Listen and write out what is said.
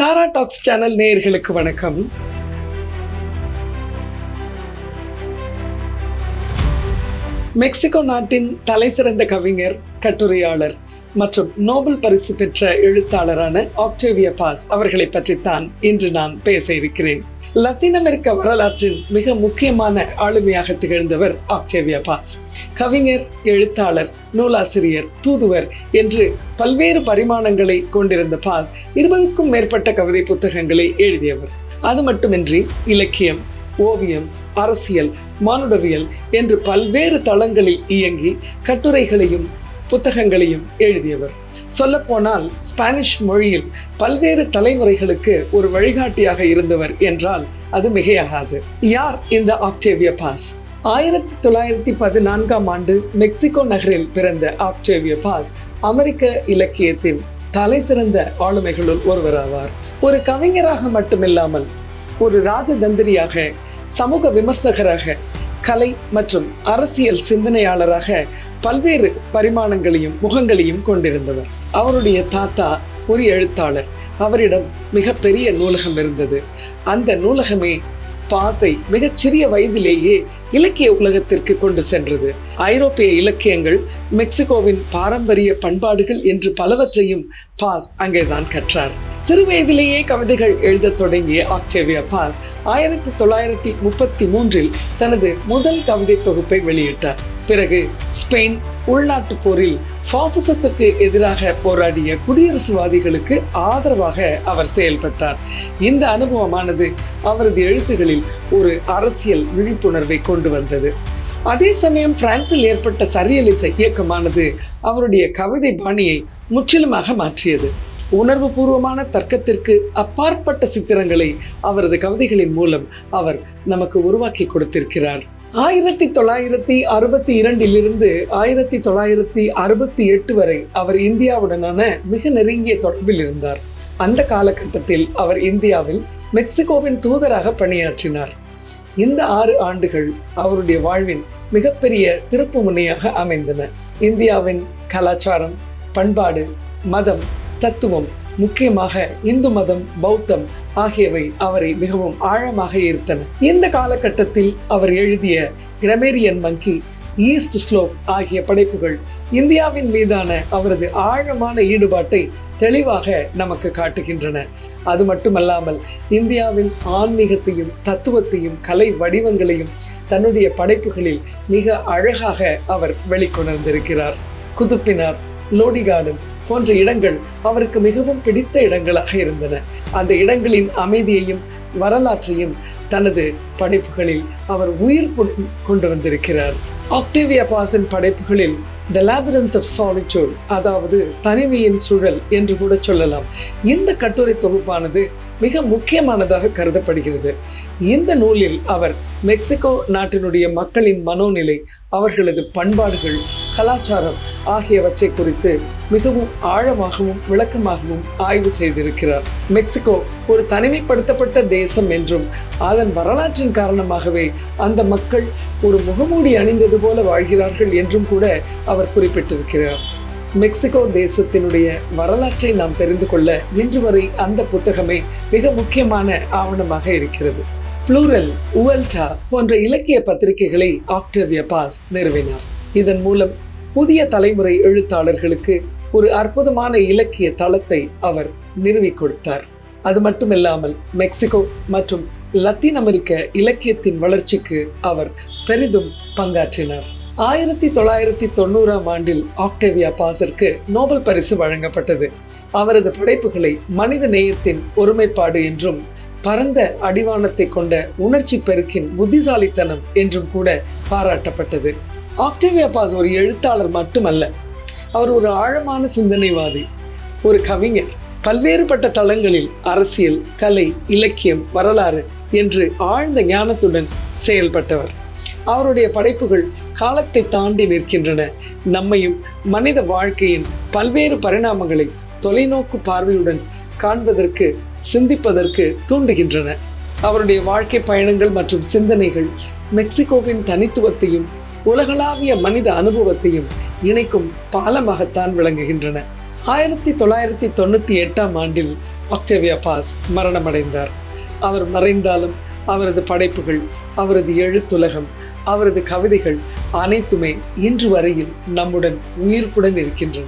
தாரா tax channel நேயர்களுக்கு வணக்கம். Mexico நாட்டின் தலைசிறந்த கவிஞர் கட்டுரையாளர் மற்றும் நோபல் பரிசு பெற்ற எழுத்தாளரான ஆக்டேவிய பாஸ் அவர்களை பற்றித்தான் இன்று நான் பேச இருக்கிறேன். லத்தீன் அமெரிக்க வரலாற்றின் மிக முக்கியமான ஆளுமையாக திகழ்ந்தவர் ஆக்டேவியா பாஸ் கவிஞர் எழுத்தாளர் நூலாசிரியர் தூதுவர் என்று பல்வேறு பரிமாணங்களை கொண்டிருந்த பாஸ் இருபதுக்கும் மேற்பட்ட கவிதை புத்தகங்களை எழுதியவர். அது மட்டுமின்றி இலக்கியம் ஓவியம் அரசியல் மானுடவியல் என்று பல்வேறு தளங்களில் இயங்கி கட்டுரைகளையும் புத்தகங்களையும் எழுதியவர். சொல்லப்போனால் ஸ்பானிஷ் மொழியில் பல்வேறு தலைமுறைகளுக்கு ஒரு வழிகாட்டியாக இருந்தவர் என்றால் அது மிகையாகாது. யார் இந்த ஆக்டேவியா பாஸ்? ஆயிரத்தி தொள்ளாயிரத்தி பதினான்காம் ஆண்டு மெக்சிகோ நகரில் பிறந்த ஆக்டேவியா பாஸ் அமெரிக்க இலக்கியத்தின் தலை சிறந்த ஆளுமைகளுள் ஒருவராவார். ஒரு கவிஞராக மட்டுமில்லாமல் ஒரு ராஜதந்திரியாக சமூக விமர்சகராக கலை மற்றும் அரசியல் சிந்தனையாளராக பல்வேறு பரிமாணங்களையும் முகங்களையும் கொண்டிருந்தவர். அவருடைய தாத்தா ஒரு எழுத்தாளர். அவரிடம் மிகப்பெரிய நூலகம் இருந்தது. அந்த நூலகமே பாசை மிகச்சிறிய வயதிலேயே இலக்கிய உலகத்திற்கு கொண்டு சென்றது. ஐரோப்பிய இலக்கியங்கள் மெக்சிகோவின் பாரம்பரிய பண்பாடுகள் என்று பலவற்றையும் பாஸ் அங்கேதான் கற்றார். சிறு வயதிலேயே கவிதைகள் எழுதத் தொடங்கிய ஆக்டேவியா பாஸ் ஆயிரத்தி தொள்ளாயிரத்தி முப்பத்தி மூன்றில் தனது முதல் கவிதை தொகுப்பை வெளியிட்டார். பிறகு ஸ்பெயின் உள்நாட்டு போரில் பாசிசத்துக்கு எதிராக போராடிய குடியரசுவாதிகளுக்கு ஆதரவாக அவர் செயல்பட்டார். இந்த அனுபவமானது அவரது எழுத்துகளில் ஒரு அரசியல் விழிப்புணர்வை கொண்டு வந்தது. அதே சமயம் பிரான்சில் ஏற்பட்ட சரியலிச இயக்கமானது அவருடைய கவிதை பாணியை முற்றிலுமாக மாற்றியது. உணர்வு பூர்வமான தர்க்கத்திற்கு அப்பாற்பட்ட சித்திரங்களை அவரது கவிதைகளின் மூலம் அவர் நமக்கு உருவாக்கி கொடுத்திருக்கிறார். ஆயிரத்தி தொள்ளாயிரத்தி அறுபத்தி இரண்டிலிருந்து ஆயிரத்தி தொள்ளாயிரத்தி அறுபத்தி எட்டு வரை அவர் இந்தியாவுடனான மிக நெருங்கிய தொடர்பில் இருந்தார். அந்த காலகட்டத்தில் அவர் இந்தியாவில் மெக்சிகோவின் தூதராக பணியாற்றினார். இந்த ஆறு ஆண்டுகள் அவருடைய வாழ்வின் மிகப்பெரிய திருப்பு முனையாக அமைந்தன. இந்தியாவின் கலாச்சாரம் பண்பாடு மதம் தத்துவம் முக்கியமாக இந்து மதம் பௌத்தம் ஆகியவை அவரை மிகவும் ஆழமாக ஈர்த்தன. இந்த காலகட்டத்தில் அவர் எழுதிய கிரமேரியன் மங்கி ஈஸ்ட் ஸ்லோப் ஆகிய படைப்புகள் இந்தியாவின் மீதான அவரது ஆழமான ஈடுபாட்டை தெளிவாக நமக்கு காட்டுகின்றன. அது மட்டுமல்லாமல் இந்தியாவின் ஆன்மீகத்தையும் தத்துவத்தையும் கலை வடிவங்களையும் தன்னுடைய படைப்புகளில் மிக அழகாக அவர் வெளிக்கொணர்ந்திருக்கிறார். குதுப்பினார் லோடிகார்டன் போன்ற இடங்கள் அவருக்கு மிகவும் பிடித்த இடங்களாக இருந்தன. அந்த இடங்களின் அமைதியையும் வரலாற்றையும் தனது படைப்புகளில் அவர் உயிர் கொண்டு வந்திருக்கிறார். ஆக்டேவியா பாஸின் படைப்புகளில் த லேபிரந்த் ஆஃப் சாலிச்சூட் அதாவது தனிமையின் சூழல் என்று கூட சொல்லலாம். இந்த கட்டுரை தொகுப்பானது மிக முக்கியமானதாக கருதப்படுகிறது. இந்த நூலில் அவர் மெக்சிகோ நாட்டினுடைய மக்களின் மனோநிலை அவர்களது பண்பாடுகள் கலாச்சாரம் ஆகியவற்றை குறித்து மிகவும் ஆழமாகவும் விளக்கமாகவும் ஆய்வு செய்திருக்கிறார். மெக்சிகோ ஒரு தனிமைப்படுத்தப்பட்ட தேசம் என்றும் அதன் வரலாற்றின் காரணமாகவே அந்த மக்கள் ஒரு முகமூடி அணிந்தது போல வாழ்கிறார்கள் என்றும் கூட அவர் குறிப்பிட்டிருக்கிறார். மெக்சிகோ தேசத்தினுடைய வரலாற்றை நாம் தெரிந்து கொள்ள இன்று வரை அந்த புத்தகமே மிக முக்கியமான ஆவணமாக இருக்கிறது. புளூரல் உவல்டா போன்ற இலக்கிய பத்திரிகைகளை ஆக்டேவிய பாஸ் நிறுவினார். இதன் மூலம் புதிய தலைமுறை எழுத்தாளர்களுக்கு ஒரு அற்புதமான இலக்கிய தளத்தை அவர் நிறுவி கொடுத்தார். அது மட்டுமில்லாமல் மெக்சிகோ மற்றும் லத்தீன் அமெரிக்க இலக்கியத்தின் வளர்ச்சிக்கு அவர் பெரிதும் பங்காற்றினார். ஆயிரத்தி தொள்ளாயிரத்தி தொண்ணூறாம் ஆண்டில் ஆக்டேவியா பாசருக்கு நோபல் பரிசு வழங்கப்பட்டது. அவரது படைப்புகளை மனித நேயத்தின் ஒருமைப்பாடு என்றும் பரந்த அடிவானத்தை கொண்ட உணர்ச்சி பெருக்கின் புத்திசாலித்தனம் என்றும் கூட பாராட்டப்பட்டது. ஆக்டேவியா பாஸ் ஒரு எழுத்தாளர் மட்டுமல்ல அவர் ஒரு ஆழமான சிந்தனைவாதி ஒரு கவிஞர். பல்வேறுபட்ட தளங்களில் அரசியல் கலை இலக்கியம் வரலாறு என்று ஆழ்ந்த ஞானத்துடன் செயல்பட்டவர். அவருடைய படைப்புகள் காலத்தை தாண்டி நிற்கின்றன. நம்மையும் மனித வாழ்க்கையின் பல்வேறு பரிணாமங்களை தொலைநோக்கு பார்வையுடன் காண்பதற்கு சிந்திப்பதற்கு தூண்டுகின்றன. அவருடைய வாழ்க்கை பயணங்கள் மற்றும் சிந்தனைகள் மெக்சிகோவின் தனித்துவத்தையும் உலகளாவிய மனித அனுபவத்தையும் இணைக்கும் பாலமாகத்தான் விளங்குகின்றன. ஆயிரத்தி தொள்ளாயிரத்தி தொண்ணூற்றி எட்டாம் ஆண்டில் ஆக்டேவியா பாஸ் மரணமடைந்தார். அவர் மறைந்தாலும் அவரது படைப்புகள் அவரது எழுத்துலகம் அவரது கவிதைகள் அனைத்துமே இன்று வரையில் நம்முடன் உயிர்ப்புடன் இருக்கின்றன.